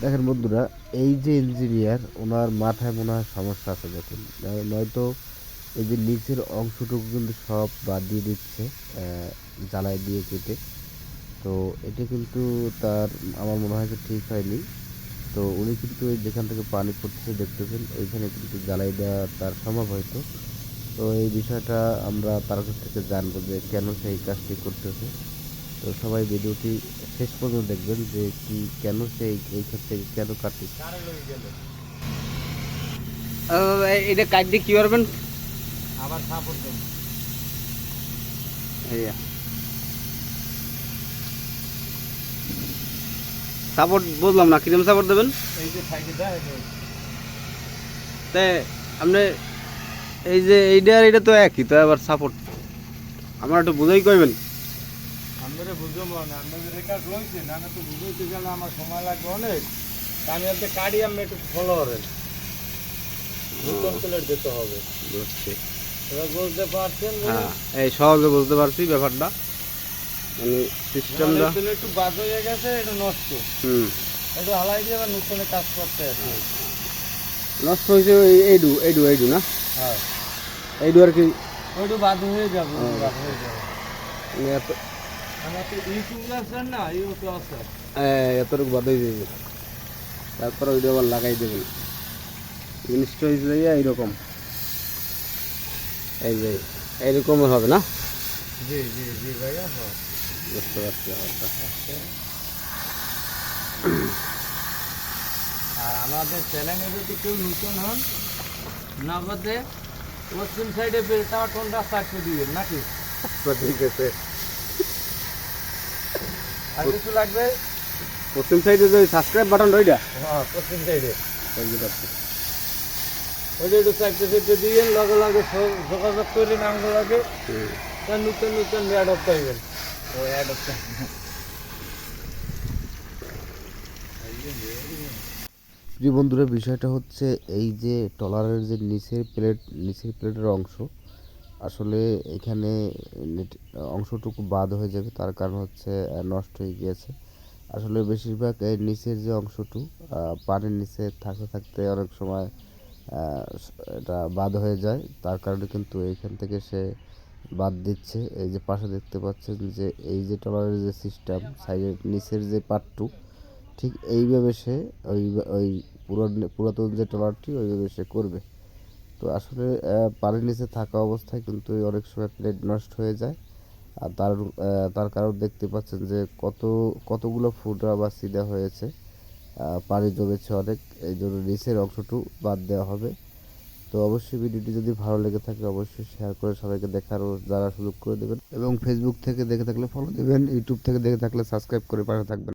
দেখেন বন্ধুরা, এই যে ইঞ্জিনিয়ার ওনার মাথায় মনে হয় সমস্যা আছে দেখুন। নয়তো এই যে নিচের অংশটুকু কিন্তু সব বাদ দিয়ে দিচ্ছে জ্বালাই দিয়ে কেটে। তো এটা কিন্তু তার, আমার মনে হয় যে ঠিক হয়নি। তো উনি কিন্তু এই যেখান থেকে পানি পড়তেছে দেখতেছেন, ওইখানে কিন্তু জ্বালাই দেওয়া তার সম্ভব হয়তো। তো এই বিষয়টা আমরা তার কাছ থেকে জানব যে কেন সেই কাজটি করতেছে। তো সবাই ভিডিওটি শেষ পর্যন্ত দেখবেন যে কি কেন সে এই- ক্ষেত্রে কেন কাটতে এটা কাট দিয়ে কি করবেন? আবার সাপোর্ট দেন সাপোর্ট বুঝলাম না কিরম সাপোর্ট দেবেন? তাই আপনি এই যে এইটা আর এটা তো একই তো আবার সাপোর্ট। আমার একটু বুঝাই কইবেন। বুঝব না আপনাদের এটা রয়েছে না না তো বুঝতে গেলে আমার সময় লাগবে অনেক। আমি একটা কাড়ি আমি একটু ফলো করেন। প্লেট হবে। বুঝছি। এবার বুঝতে পারছেন হ্যাঁ এই সহজে বুঝতে পারছি ব্যাপারটা। মানে সিস্টেমটা একটু বাদ হয়ে গেছে এটা নষ্ট। হুম। একটু হালাই দিয়ে আবার নতুন কাজ করতে আছে নষ্ট হয়েছে এইডু এইডু এইডু না? হ্যাঁ। এইডু আর কি ওইটু বাদ হয়ে যাবে বাদ হয়ে যাবে। না ইউটিউব এতটুকু বাদ হয়ে তারপর ওইটা আবার লাগাই দেবেন জিনিসটা হয়েছে এইরকম। এই যে এইরকমের হবে না? জি জি জি ভাইয়া হ্যাঁ। বুঝতে পারছি ব্যাপারটা। আর আমাদের চ্যানেলে যদি কেউ নতুন হন নগদে পশ্চিম সাইডে বেলটা চারটে দিবেন নাকি? ঠিক আছে। আর কিছু লাগবে? পশ্চিম সাইডে যে সাবস্ক্রাইব বাটন ওইটা হ্যাঁ পশ্চিম সাইডে। একটু চারটে দিবেন লগে যোগাযোগ করে লাগে। নতুন নতুন অ্যাড অফ পাইবেন ও অ্যাড অফ যে বন্ধুরা বিষয়টা হচ্ছে এই যে টলারের যে নিচের প্লেট নিচের প্লেটের অংশ আসলে এখানে নেট- অংশটুকু বাদ হয়ে যাবে, তার কারণ হচ্ছে নষ্ট হয়ে গিয়েছে। আসলে বেশিরভাগ এই নিচের যে অংশটু পানির নিচে থাকতে থাকতে অনেক সময় এটা বাদ হয়ে যায়। তার কারণে কিন্তু এইখান থেকে সে বাদ দিচ্ছে। এই যে পাশে দেখতে পাচ্ছেন যে, এই যে টলারের যে সিস্টেম সাইডের নিচের যে পার্টটু ঠিক এইভাবে সে ওই ওই পুরাতন যে ট্রলারটি ওইভাবে সে করবে। তো আসলে পানির নিচে থাকা অবস্থায় কিন্তু অনেক সময় প্লেট নষ্ট হয়ে যায়। আর তার তার কারণ দেখতে পাচ্ছেন যে কত, কতগুলো ফুটা বা সিধা হয়েছে। পানি জমেছে অনেক, এই জন্য নিচের অংশটু বাদ দেওয়া হবে। তো অবশ্যই ভিডিওটি যদি ভালো লেগে থাকে, অবশ্যই শেয়ার করে সবাইকে দেখার যারা সুযোগ করে দেবেন। এবং ফেসবুক থেকে দেখে থাকলে ফলো দেবেন ইউটিউব থেকে দেখে থাকলে সাবস্ক্রাইব করে পাশে থাকবেন।